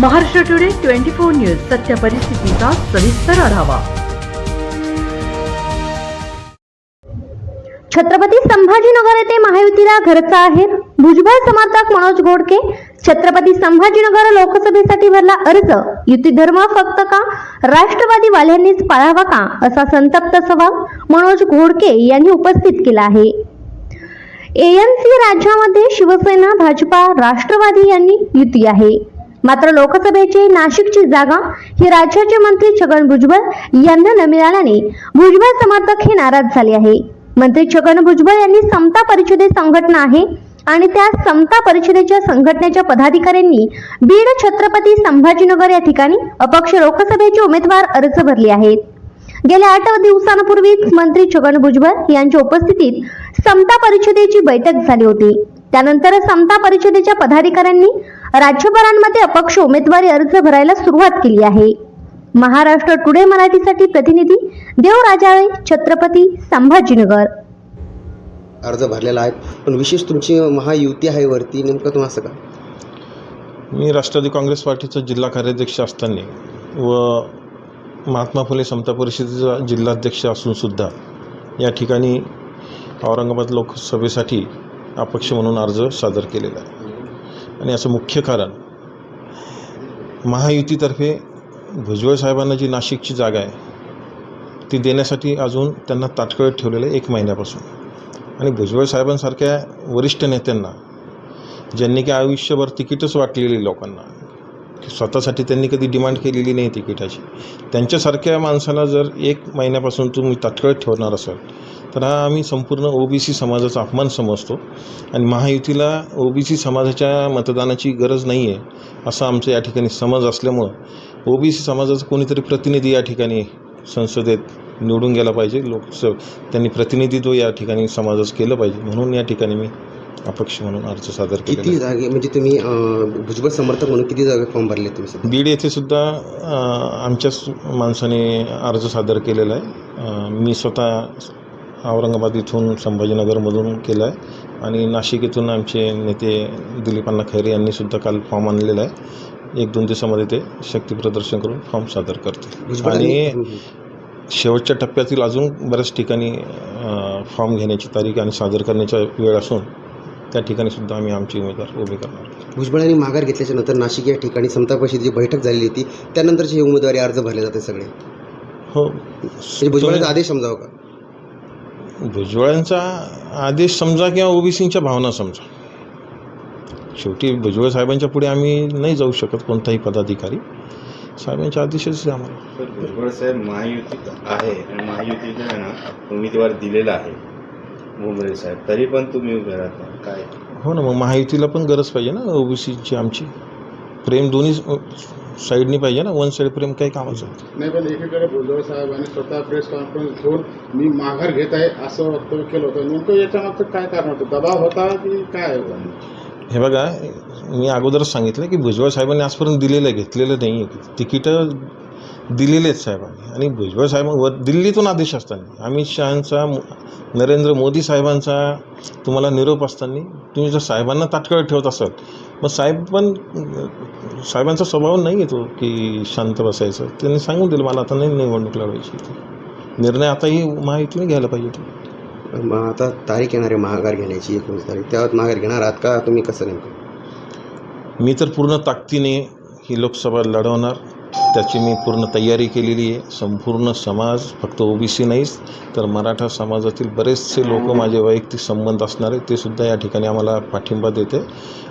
Maharashtra today twenty four news सत्य परिस्थितीचा सविस्तर आढावा. छत्रपती संभाजीनगर येथे महायुतीला घरचा आहे भुजबळ समर्थक मनोज घोडके छत्रपती संभाजीनगर लोकसभेसाठी भरला अर्ज. युती धर्म फक्त का? राष्ट्रवादी वाल्यांनीच पाळावा का? असा संतप्त सवाल मनोज घोडके यांनी उपस्थित केला आहे. एएनसी राज्यामध्ये शिवसेना भाजपा राष्ट्रवादी यांनी युती आहे. मात्र लोकसभेची नाशिकची जागा ही राज्याचे मंत्री छगन भुजबळ यांना न मिळाल्याने भुजबळ समर्थक हे नाराज झाले आहे. मंत्री छगन भुजबळ यांनी समता परिषदे संघटना आहे आणि त्या समता परिषदेच्या संघटनेच्या पदाधिकाऱ्यांनी बीड छत्रपती संभाजीनगर या ठिकाणी अपक्ष लोकसभेचे उमेदवार अर्ज भरले आहेत. गेल्या आठ दिवसांपूर्वीच मंत्री छगन भुजबळ यांच्या उपस्थितीत समता परिषदेची बैठक झाली होती. त्यानंतर समता परिषदेच्या पदाधिकाऱ्यांनी राज्यभरांमध्ये अपक्ष उमेदवारी अर्ज भरायला सुरुवात केली आहे. महाराष्ट्र टुडे मराठीसाठी प्रतिनिधी देव राजाळे छत्रपती संभाजीनगर. अर्ज भरलेला आहे. पण विशेष तुमची महायुती आहे वरती नेमकं तुम्हाला असं का? मी राष्ट्रवादी काँग्रेस पार्टीचा जिल्हा कार्याध्यक्ष असताना व महात्मा फुले समता परिषदेचा जिल्हाध्यक्ष असूनसुद्धा या ठिकाणी औरंगाबाद लोकसभेसाठी अपक्ष म्हणून अर्ज सादर केलेला आहे. आणि असं मुख्य कारण महायुतीतर्फे भुजबळ साहेबांना जी नाशिकची जागा आहे ती देण्यासाठी अजून त्यांना ताटकळत ठेवलेलं आहे एक महिन्यापासून. आणि भुजबळ साहेबांसारख्या वरिष्ठ नेत्यांना ज्यांनी की आयुष्यभर तिकीटच वाटलेली लोकांना स्वतःसाठी त्यांनी कधी डिमांड केलेली नाही तिकिटाची त्यांच्यासारख्या माणसाला जर एक महिन्यापासून तुम्ही तात्काळ ठेवणार असाल तर हा आम्ही संपूर्ण ओ बी सी समाजाचा अपमान समजतो आणि महायुतीला ओ बी सी समाजाच्या मतदानाची गरज नाही आहे असं आमचं या ठिकाणी समज असल्यामुळं ओ बी सी समाजाचा कोणीतरी प्रतिनिधी या ठिकाणी संसदेत निवडून गेला पाहिजे. लोकसभ त्यांनी प्रतिनिधित्व या ठिकाणी समाजाचं केलं पाहिजे. म्हणून या ठिकाणी मी अपक्ष म्हणून अर्ज सादर केला किती जागे म्हणजे तुम्ही अं, भुजबळ समर्थक म्हणून किती जागे फॉर्म भरले तुम्ही सध्या? बीड येथे सुद्धा अ, आमच्याच माणसाने अर्ज सादर केलेला आहे. अ, मी स्वतः औरंगाबाद इथून संभाजीनगरमधून केला आहे आणि नाशिक इथून आमचे नेते दिलीपांना खैरे यांनी सुद्धा काल फॉर्म आणलेला आहे. एक दोन दिवसामध्ये ते शक्ती प्रदर्शन करून फॉर्म सादर करते भुजबळ आणि. शेवटच्या टप्प्यातील अजून बऱ्याच ठिकाणी अ, फॉर्म घेण्याची तारीख आणि सादर करण्याचा वेळ असून त्या ठिकाणी सुद्धा आम्ही आमचे उमेदवार उभे करणार आहोत. भुजबळांनी माघार घेतल्याच्या नंतर नाशिक या ठिकाणी समता परिषदेची बैठक झालेली होती त्यानंतरचे हे उमेदवारी अर्ज भरले जाते सगळे. हो. म्हणजे भुजबळांचा आदेश समजावं का? भुजबळांचा आदेश समजा किंवा ओबीसींच्या भावना समजा. शेवटी भुजबळ साहेबांच्या पुढे आम्ही नाही जाऊ शकत कोणताही पदाधिकारी. साहेबांचे आदेशच आहे आम्हाला. भुजबळ साहेब महायुतीत आहे आणि महायुतीने आहे ना उमेदवार दिलेला आहे. भुमरे साहेब तरी पण तुम्ही उभे राहता. काय? हो ना मग महायुतीला पण गरज पाहिजे ना ओबीसीची आमची. प्रेम दोन्ही साईडनी पाहिजे ना वन साईड प्रेम काही कामाचं. नाही पण एकीकडे भुजबळ साहेबांनी स्वतः प्रेस कॉन्फरन्स घेऊन मी माघार घेत आहे असं वक्तव्य केलं होतं. नेमकं याच्यामागचं काय कारण होतं? दबाव होता की काय हे बघा मी अगोदरच सांगितलं की भुजबळ साहेबांनी आजपर्यंत दिलेलं घेतलेलं नाही आहे तिकीटं दिलेले आहेत साहेबांनी आणि भुजबळ साहेब व दिल्लीतून आदेश असताना अमित शहांचा नरेंद्र मोदी साहेबांचा तुम्हाला निरोप असताना तुम्ही जर साहेबांना तात्काळ ठेवत असाल मग साहेब पण साहेबांचा स्वभाव नाही आहे तो की शांत बसायचं. त्यांनी सांगून दिलं मला आता नाही निवडणूक लढवायची निर्णय आताही महायुतीने घ्यायला पाहिजे तो मग आता तारीख येणार आहे माघार घेण्याची एकोणीस तारीख. त्यावर माघार घेणार आहात का? तुम्ही कसं नेमकं? मी तर पूर्ण ताकदीने ही लोकसभा लढवणार. त्याची मी पूर्ण तयारी केलेली आहे. संपूर्ण समाज फक्त ओबीसी नाहीच तर मराठा समाजातील बरेचसे लोक माझे वैयक्तिक संबंध असणारे ते सुद्धा या ठिकाणी आम्हाला पाठिंबा देते.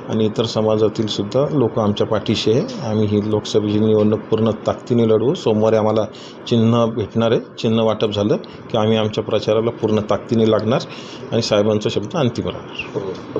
आणि इतर समाजातील सुद्धा लोक आमच्या पाठीशी आहे. आम्ही ही लोकसभेची निवडणूक पूर्ण ताकदीने लढवू सोमवारी आम्हाला चिन्ह भेटणार आहे. चिन्ह वाटप झालं की आम्ही आमच्या प्रचाराला पूर्ण ताकदीने लागणार आणि साहेबांचा शब्द अंतिम राहणार. हो,